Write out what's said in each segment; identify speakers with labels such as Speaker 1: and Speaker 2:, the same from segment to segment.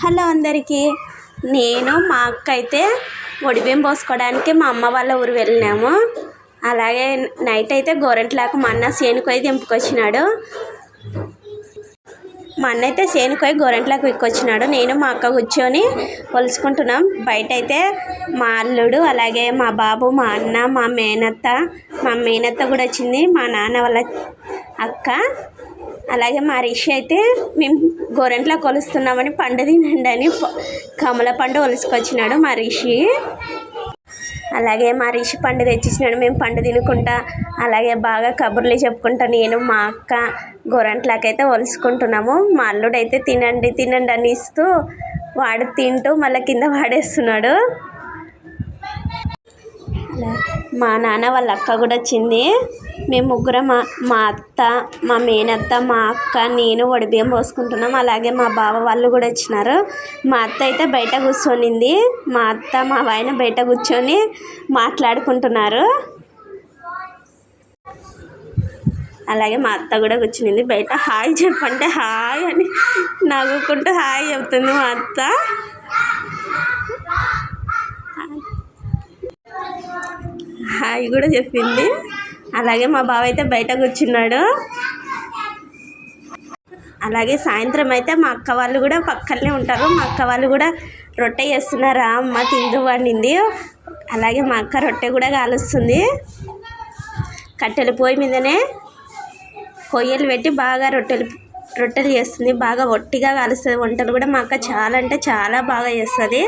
Speaker 1: Hello అందరికీ. నేను మా అక్క అయితే ఒడిబియ్యం పోసుకోవడానికి మా అమ్మ వాళ్ళ ఊరు వెళ్ళినాము. అలాగే నైట్ అయితే గోరంట్లాకు మా అన్న సేనుకోయి దింపుకొచ్చినాడు. మా అన్న అయితే సేనుకోయి గోరంట్లకు విక్కొచ్చినాడు నేను మా అక్క కూర్చొని కొలుసుకుంటున్నాం బయట అయితే మా అల్లుడు అలాగే మా బాబు మా అన్న మా మేనత్త మా మేనత్త కూడా వచ్చింది. మా నాన్న వాళ్ళ అక్క. అలాగే మా రిషి అయితే మేము గోరెంట్లో కొలుస్తున్నామని పండు తినండి అని కమల పండు ఒలుసుకొచ్చినాడు మా రిషి. అలాగే మా రిషి పండు తెచ్చిచ్చినాడు మేము పండు తినుకుంటా అలాగే బాగా కబుర్లు చెప్పుకుంటా నేను మా అక్క గోరంట్లాకైతే ఒలుసుకుంటున్నాము. మా అల్లుడు అయితే తినండి తినండి అని ఇస్తూ వాడు తింటూ మళ్ళీ కింద వాడేస్తున్నాడు అలా మా నాన్న వాళ్ళ అక్క కూడా వచ్చింది. మేము ముగ్గురం మా మా అత్త మా మేనత్త మా అక్క నేను వడిబియ్యం పోసుకుంటున్నాం. అలాగే మా బావ వాళ్ళు కూడా వచ్చినారు. మా అత్త అయితే బయట కూర్చొనింది. మా అత్త మా వాయన బయట కూర్చొని మాట్లాడుకుంటున్నారు. అలాగే మా అత్త కూడా కూర్చునింది. బయట హాయ్ చెప్పంటే హాయ్ అని నవ్వుకుంటూ హాయ్ చెప్తుంది మా అత్త. హాయ్ కూడా చెప్పింది. అలాగే మా బావ అయితే బయట కూర్చున్నాడు. అలాగే సాయంత్రం అయితే మా అక్క వాళ్ళు కూడా పక్కనే ఉంటారు. మా అక్క వాళ్ళు కూడా రొట్టె చేస్తున్నారా? అమ్మ తిందు వండింది. అలాగే మా అక్క రొట్టె కూడా కాలుస్తుంది. కట్టెల పొయ్యి మీదనే కొయ్యలు పెట్టి బాగా రొట్టెలు రొట్టెలు చేస్తుంది. బాగా ఒట్టిగా కాలుస్తుంది. వంటలు కూడా మా అక్క చాలా అంటే చాలా బాగా చేస్తుంది.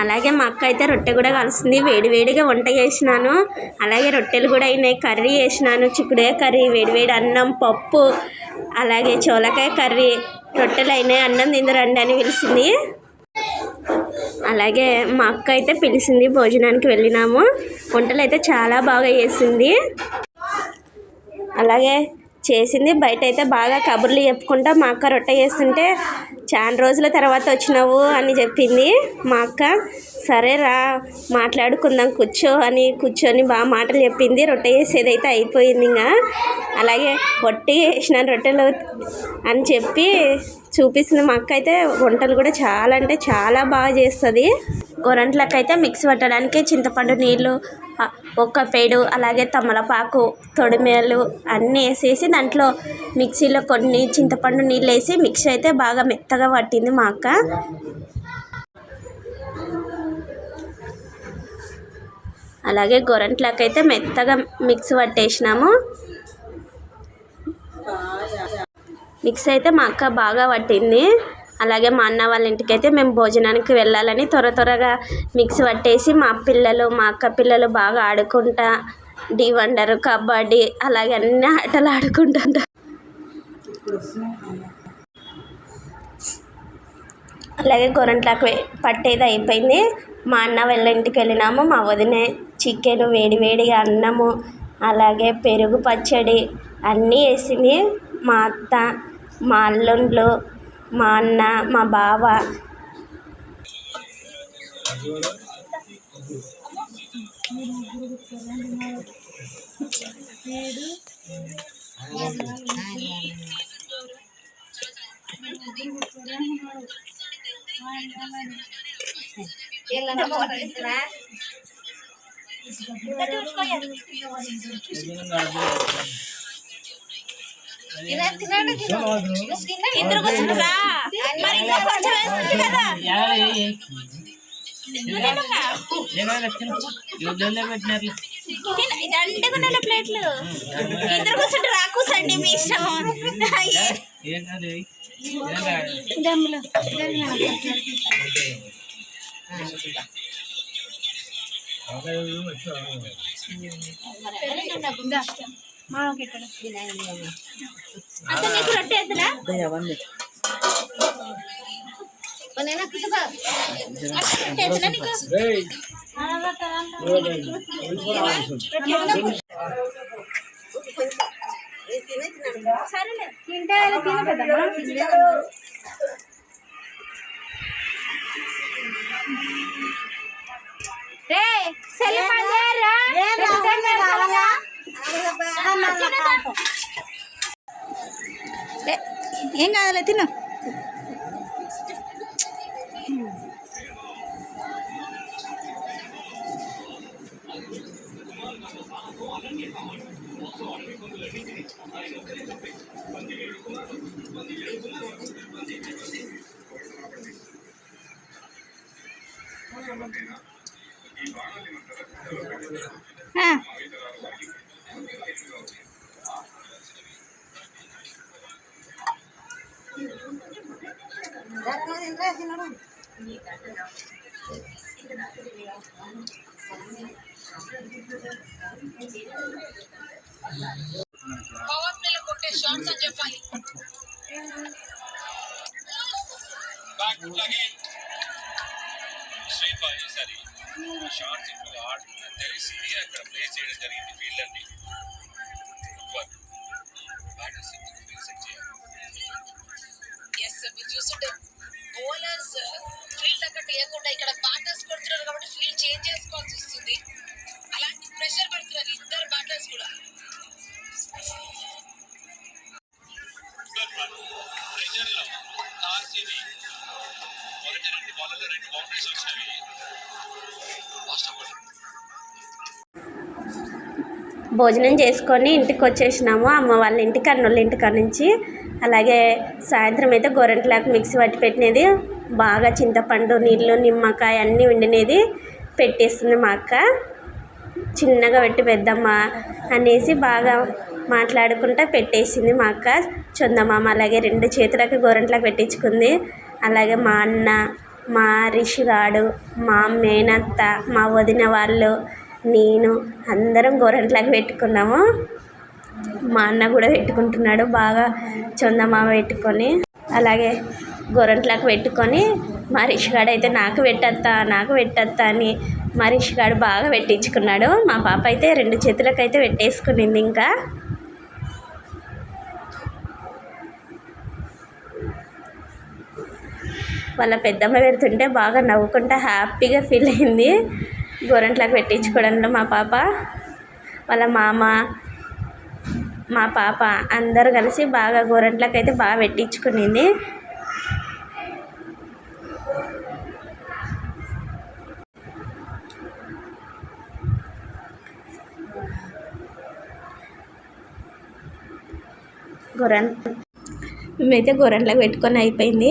Speaker 1: అలాగే మా అక్క అయితే రొట్టె కూడా కలుస్తుంది వేడివేడిగా వంట చేసినాను. అలాగే రొట్టెలు కూడా అయినాయి. కర్రీ చేసినాను. చిక్కుడుకాయ కర్రీ వేడివేడి అన్నం పప్పు అలాగే చోలకాయ కర్రీ రొట్టెలు అయినాయి. అన్నం తిందరండి అని పిలిచింది అలాగే మా అక్క అయితే పిలిచింది భోజనానికి వెళ్ళినాము. వంటలు అయితే చాలా బాగా చేసింది. అలాగే చేసింది. బయట అయితే బాగా కబుర్లు చెప్పుకుంటా మా అక్క రొట్టె చేస్తుంటే చాలా రోజుల తర్వాత వచ్చినావు అని చెప్పింది మా అక్క. సరే రా మాట్లాడుకుందాం కూర్చో అని కూర్చొని బాగా మాటలు చెప్పింది. రొట్టె వేసేది అయితే అయిపోయింది ఇంకా. అలాగే వట్టి వేసిన రొట్టెలు అని చెప్పి చూపిస్తుంది మా అక్క అయితే. వంటలు కూడా చాలా అంటే చాలా బాగా చేస్తుంది. గొరంట్లకైతే మిక్స్ పట్టడానికి చింతపండు నీళ్ళు ఒక్క పేడు అలాగే తమలపాకు తొడిమేలు అన్నీ వేసేసి దాంట్లో మిక్సీలో కొన్ని చింతపండు నీళ్ళు వేసి మిక్సీ అయితే బాగా మెత్తగా పట్టింది మా అక్క. అలాగే గొరంట్లకైతే మెత్తగా మిక్స్ పట్టేసినాము. మిక్స్ అయితే మా అక్క బాగా పట్టింది. అలాగే మా అన్న వాళ్ళ ఇంటికి అయితే మేము భోజనానికి వెళ్ళాలని త్వర త్వరగా మిక్స్ పట్టేసి మా పిల్లలు మా అక్క పిల్లలు బాగా ఆడుకుంటా డీ వండర్ కబడ్డీ అలాగే అన్ని ఆటలు ఆడుకుంటుంటా అలాగే గొరంట్లకు పట్టేది అయిపోయింది. మా అన్న వాళ్ళ ఇంటికి వెళ్ళినాము. మా వదిన చికెన్ వేడి వేడిగా అన్నము అలాగే పెరుగు పచ్చడి అన్నీ వేసింది. మా అత్త మా అల్లుండ్లు మా అన్న మా బావ. ఇద్దరు కూర్చుంటారా మరి ఇంకా కొంచెం వేస్తుంది కదా దండగుండాలి ప్లేట్లు ఇద్దరు కూర్చుంటారా కూర్చోండి మీ ఇష్టం దమ్ములు అత్త నీకు రొట్టె ఎద్దురా ఎద్దురా నీకు సరేలే తింటే తిన పెద్దమ్మా రే సెల్
Speaker 2: ఏం కాదులే తిను. हाँ పవన్ నెల కొట్టే షార్ట్స్ అని చెప్పాలి ఆ.
Speaker 3: బ్యాక్ అలాగే స్ట్రైట్ బాల్ ఈసారి షార్ట్స్ ఎక్కువగా ఆడుతుందని తెలిసి అక్కడ ప్లే చేయడం జరిగింది ఫీల్డ్ అన్ని బ్యాటర్స్ సెట్ చేయాలి
Speaker 4: ఎస్ మీరు చూస్తుంటే బౌలర్స్ ఫీల్డ్ తగ్గట్టు లేకుండా ఇక్కడ బ్యాటర్స్ కొడుతున్నారు కాబట్టి ఫీల్డ్ చేంజ్
Speaker 1: భోజనం చేసుకొని ఇంటికి వచ్చేసినాము. అమ్మ వాళ్ళ ఇంటికి అన్నోళ్ళ ఇంటికా నుంచి అలాగే సాయంత్రం అయితే గోరంట్లకు మిక్సీ పట్టి పెట్టినది. బాగా చింతపండు నీళ్ళు నిమ్మకాయ అన్నీ వండినది. పెట్టేస్తుంది మా అక్క. చిన్నగా పెట్టి పెద్దమ్మ అనేసి బాగా మాట్లాడుకుంటా పెట్టేసింది మా అక్క. చందమామ అలాగే రెండు చేతులకు గోరంట్లకు పెట్టించుకుంది. అలాగే మా అన్న మా రిషిగాడు మా మేనత్త మా వదిన వాళ్ళు నేను అందరం గోరంట్లకు పెట్టుకున్నాము. మా అన్న కూడా పెట్టుకుంటున్నాడు బాగా చందమామ పెట్టుకొని అలాగే గోరంట్లకు పెట్టుకొని మా రిషిగాడు అయితే నాకు పెట్టత్తా నాకు పెట్టత్తా అని మా రిషిగాడు బాగా పెట్టించుకున్నాడు. మా పాప అయితే రెండు చేతులకైతే పెట్టేసుకునింది ఇంకా. వాళ్ళ పెద్దమ్మ పెడుతుంటే బాగా నవ్వుకుంటా హ్యాపీగా ఫీల్ అయింది. గోరంట్లకు పెట్టించుకోవడంలో మా పాప వాళ్ళ మామ మా పాప అందరు కలిసి బాగా గోరంట్లకు అయితే బాగా పెట్టించుకునింది. గొర్రెన్ మేమైతే గొర్రెంట్లకు పెట్టుకొని అయిపోయింది.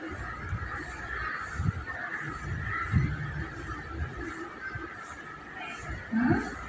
Speaker 5: 嗯